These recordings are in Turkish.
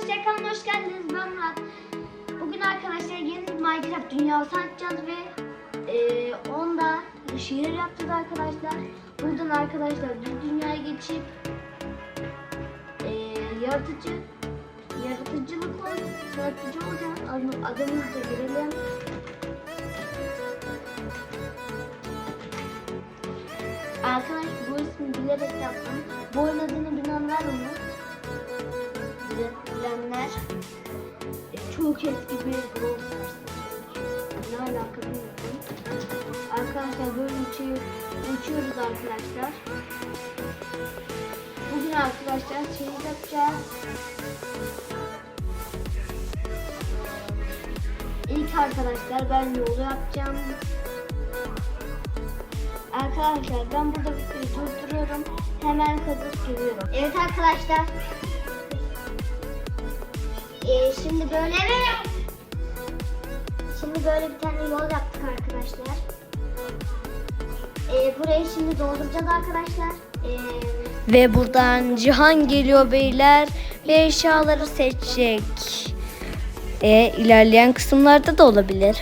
arkadaşlar kanalıma hoş geldiniz. Ben Murat. Bugün arkadaşlar yeni bir Minecraft dünyası açacağız ve e, onda şehir yapacağız arkadaşlar. Buradan arkadaşlar düz dünyaya geçip e, yaratıcı yaratıcılık ol, yaratıcı olacağız. Ad- Adımızı girelim. Arkadaş bu ismi bilerek yaptım. Bu oyun adını bilen var mı? Bile- Bilenler e, çok eski bir Brawl Stars. Ne alaka bilmiyorum. Arkadaşlar böyle uçuyor, uçuyoruz arkadaşlar. Bugün arkadaşlar şey yapacağız. İlk arkadaşlar ben yolu yapacağım. Arkadaşlar ben burada videoyu durduruyorum. Hemen kazıp geliyorum. Evet arkadaşlar. Ee, şimdi böyle Şimdi böyle bir tane yol yaptık arkadaşlar. Ee, burayı şimdi dolduracağız arkadaşlar. Ee, Ve buradan Cihan geliyor beyler ve eşyaları seçecek. E, ilerleyen kısımlarda da olabilir.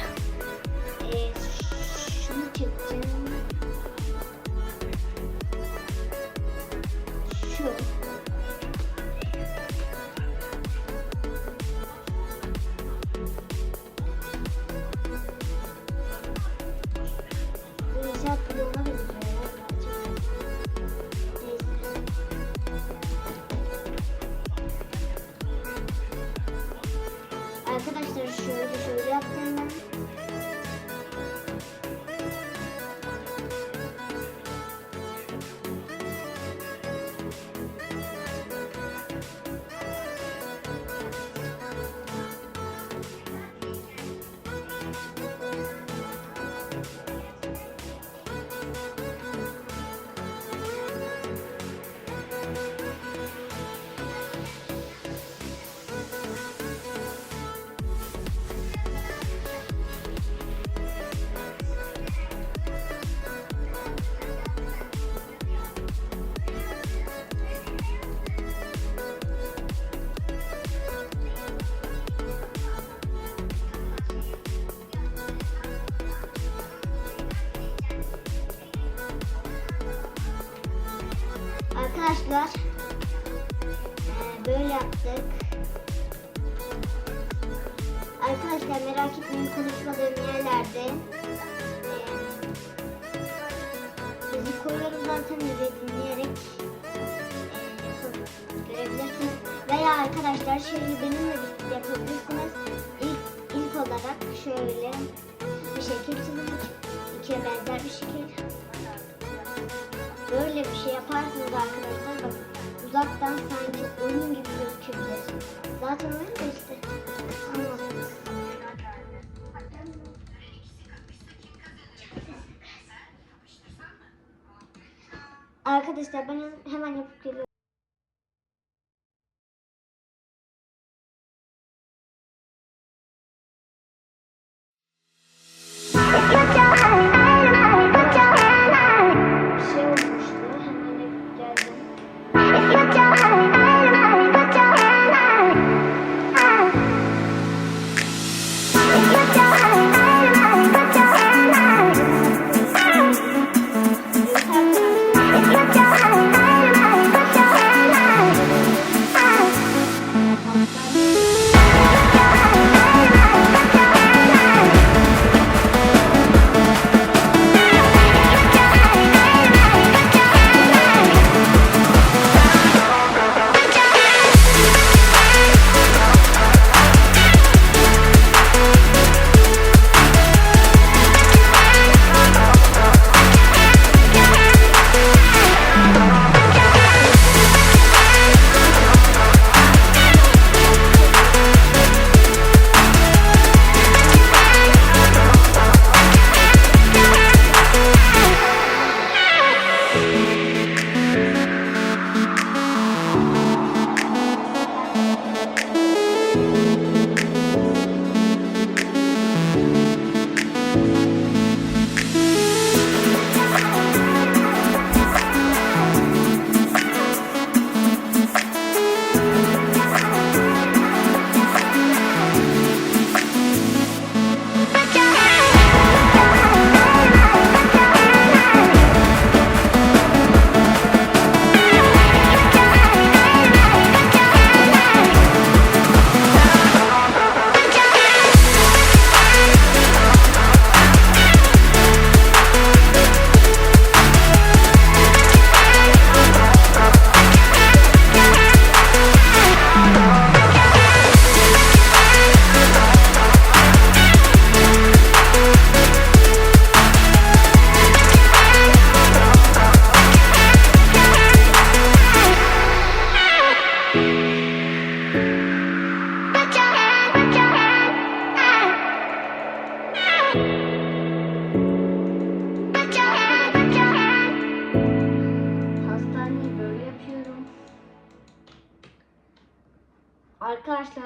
Arkadaşlar eee, böyle yaptık. Arkadaşlar merak etmeyin konuşmadığım yerlerde eee, müzik koyuyorum zaten ve dinleyerek görebilirsiniz. Veya arkadaşlar şehri benimle birlikte yapabilirsiniz. İlk, ilk olarak şöyle bir şekil çizdik. İkiye benzer bir şekil. Böyle bir şey yaparsınız arkadaşlar bak uzaktan sanki oyun gibi gözükebilir. Zaten oyun da işte. Anladım. Arkadaşlar ben hemen yapıp geliyorum.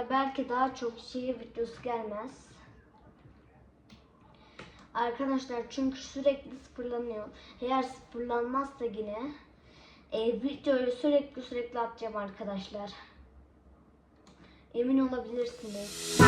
Arkadaşlar belki daha çok şehir videosu gelmez. Arkadaşlar çünkü sürekli sıfırlanıyor. Eğer sıfırlanmazsa yine e, videoyu sürekli sürekli atacağım arkadaşlar. Emin olabilirsiniz.